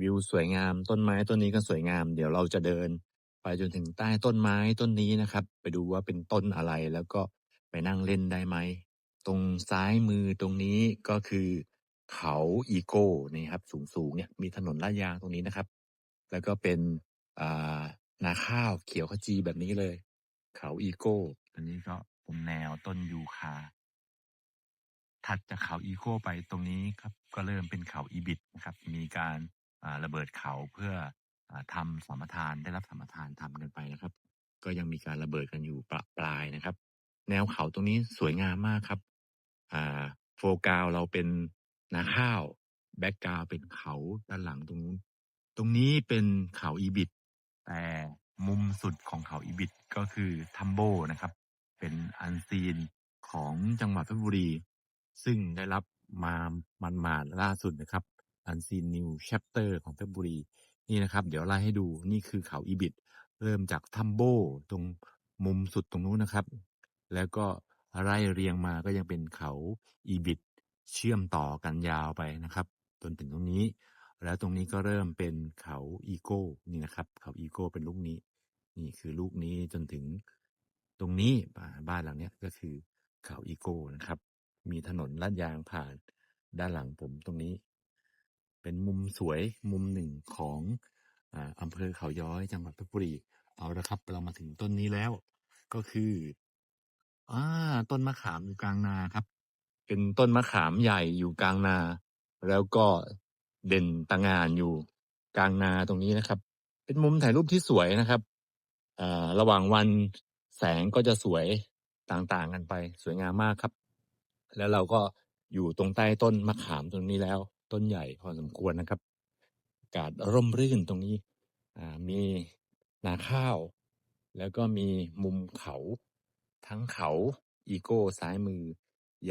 วิวสวยงาม ต้นไม้ต้นนี้ก็สวยงาม เดี๋ยวเราจะเดิน ไปจนถึงใต้ต้นไม้ต้นนี้นะครับ ไปดูว่าเป็นต้นอะไรแล้วก็ไปนั่งเล่นได้ไหม ตรงซ้ายมือตรงนี้ก็คือเขาอีโก้นี่ครับ สูงๆเนี่ยมีถนนลาดยางตรงนี้นะครับ แล้วก็เป็นนาข้าวเขียวขจีแบบนี้เลย เขาอีโก้อันนี้ก็เป็นแนวต้นยูคาถัดจากเขาอีโคไปตรงนี้ครับ ก็เริ่มเป็นเขาอีบิดนะครับ มีการ ระเบิดเขาเพื่ออาทำสมทานได้รับสมทานทำกันไปนะครับ ก็ยังมีการระเบิดกันอยู่ประปรายนะครับ แนวเขาตรงนี้สวยงามมากครับโฟกาวเราเป็นนาข้าวแบ็กกราวเป็นเขาด้านหลังตรงนู้นตรงนี้เป็นเขาอีบิดแต่มุมสุดของเขาอีบิดก็คือทัมโบนะครับ เป็นอันซีนของจังหวัดเพชรบุรี ซึ่งได้รับมามันมาล่าสุดนะครับ อันซีนนิวแชปเตอร์ของเพชรบุรี นี่นะครับ เดี๋ยวไล่ให้ดูนี่คือเขาอีบิด เริ่มจากทัมโบตรงมุมสุดตรงนู้นนะครับ แล้วก็ไล่เรียงมาก็ยังเป็นเขาอีบิดเชื่อมต่อกันยาวไปนะครับจนถึงตรงนี้ แล้วตรงนี้ก็เริ่มเป็นเขาอีโก้นี่นะครับ เขาอีโก้เป็นลูกนี้ นี่คือลูกนี้จนถึงตรงนี้บ้านหลังเนี้ยก็คือเขาอีโก้นะครับ มีถนนลาดยางผ่านด้านหลังผมตรงนี้ เป็นมุมสวยมุมหนึ่งของอ่าอำเภอเขาย้อยจังหวัดเพชรบุรีเอาละครับ เรามาถึงต้นนี้แล้ว ก็คืออ่าต้นมะขามอยู่กลางนาครับ เป็นต้นมะขามใหญ่อยู่กลางนา แล้วก็เด่นตางานอยู่กลางนาตรงนี้นะครับ เป็นมุมถ่ายรูปที่สวยนะครับอ่าระหว่างวันแสงก็จะสวยต่างๆกันไป สวยงามมากครับ แล้วเราก็อยู่ตรงใต้ต้นมะขามตรงนี้แล้ว ต้นใหญ่พอสมควรนะครับ อากาศร่มรื่นตรงนี้มีนาข้าว แล้วก็มีมุมเขา ทั้งเขาอีโก้ซ้ายมือ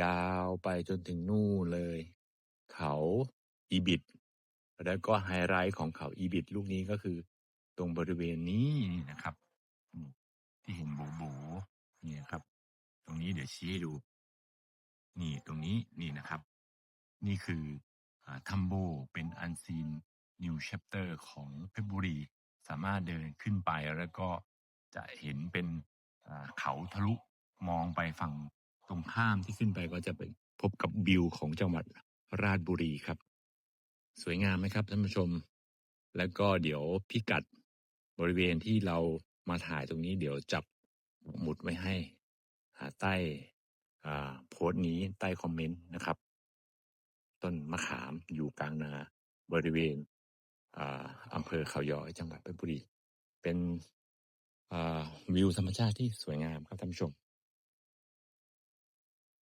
ยาวไปจนถึงนู่นเลย เขาอีบิดแล้วก็ไฮไลท์ของเขาอีบิดลูกนี้ก็คือ ตรงบริเวณนี้นะครับ ที่เห็นโบโบนี่นะครับ ตรงนี้เดี๋ยวชี้ให้ดู นี่ตรงนี้นี่นะครับ นี่คือ ทัมโบเป็นอันซีนนิวแชปเตอร์ของเพชรบุรี สามารถเดินขึ้นไปแล้วก็จะเห็นเป็นเขาทะลุมองไปฝั่งตรงข้ามที่ขึ้นไปก็จะไปพบกับวิวของจังหวัดราชบุรีครับ สวยงามไหมครับท่านผู้ชม แล้วก็เดี๋ยวพิกัดบริเวณที่เรามาถ่ายตรงนี้เดี๋ยวจับหมุดไว้ให้ใต้โพสต์นี้ใต้คอมเมนต์นะครับ ต้นมะขามอยู่กลางนาบริเวณอำเภอเขาย้อยจังหวัดเพชรบุรี เป็นวิวธรรมชาติที่สวยงามครับท่านผู้ชม